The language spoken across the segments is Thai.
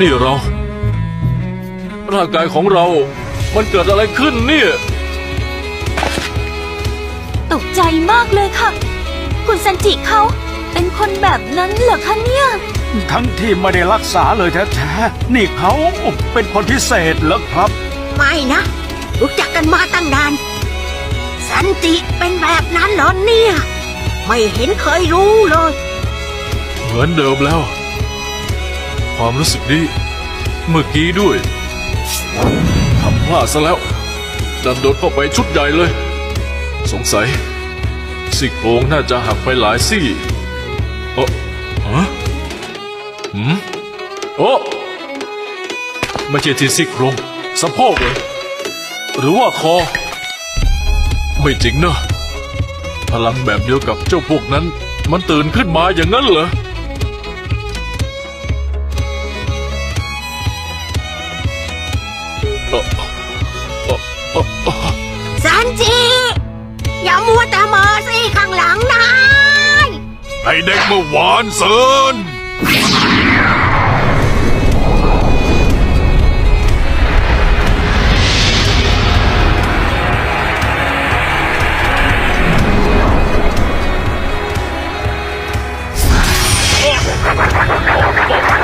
นี่เรา ร่างกายของเรา มันเกิดอะไรขึ้นเนี่ย ตกใจมากเลยค่ะ คุณซันจิเขา เป็นคนแบบนั้นเหรอคะเนี่ย ทั้งที่ไม่ได้รักษาเลยแท้ๆ นี่เขาเป็นคนพิเศษเหรอครับ ไม่นะ รู้จักกันมาตั้งนาน สันติเป็นแบบนั้นเหรอเนี่ย ไม่เห็นเคยรู้เลย เหมือนเดิมแล้ว ความรู้สึกนี้ เมื่อกี้ด้วยทำพลาดซะแล้ว ดันโดนเข้าไปชุดใหญ่เลย สงสัยซี่โครงน่าจะหักไปหลายซี่เออฮะหืมโอ้ไม่ใช่ที่ซี่โครงสะโพกเลยหรือว่าคอ ไม่จริงเนอะพลังแบบเดียวกับเจ้าพวกนั้น มันตื่นขึ้นมาอย่างนั้นเหรอ สันจิ อย่ามัวแต่เมอสิข้างหลังนายไอเด็กเมื่อวานเซิน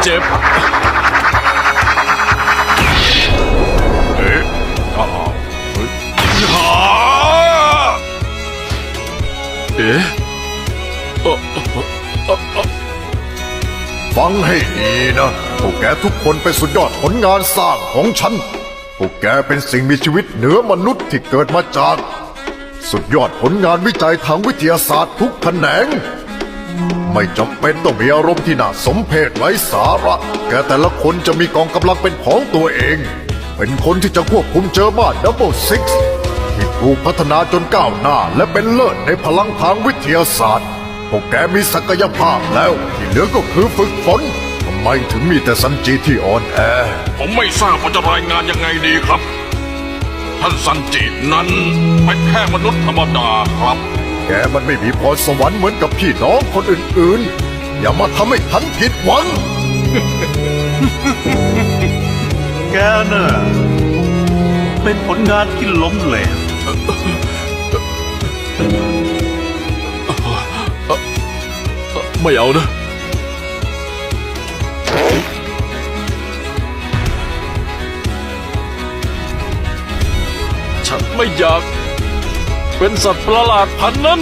เจ็บ เอ๊ะเอ่อเอ่อเอ่อเอ่อฟังให้ดีนะพวกแกทุกคนเป็นสุดยอดผลงานสร้างของฉัน พวกแกเป็นสิ่งมีชีวิตเหนือมนุษย์ที่เกิดมาจาก สุดยอดผลงานวิจัยทางวิทยาศาสตร์ทุกแขนง ไม่จำเป็นต้องมีอารมณ์ที่น่าสมเพชไร้สาระ แกแต่ละคนจะมีกองกำลังเป็นของตัวเอง เป็นคนที่จะควบคุมเจอมาดับเบิลซิกที่ ถูกพัฒนาจนก้าวหน้าและเป็นเลิศในพลังทางวิทยาศาสตร์ พวกแกมีศักยภาพแล้ว ที่เหลือก็คือฝึกฝนทำไมถึงมีแต่สันจีที่อ่อนแอ ผมไม่ทราบว่าจะรายงานยังไงดีครับ ท่านสันจินั้นเป็นแค่มนุษย์ธรรมดาครับ แกมันไม่มีพรสวรรค์เหมือนกับพี่น้องคนอื่นๆ อย่ามาทำให้ฉันผิดหวัง แกน่ะเป็นผลงานที่ล้มเหลว ไม่เอานะฉันไม่อยาก เป็นสัตว์ประหลาดพันนั้น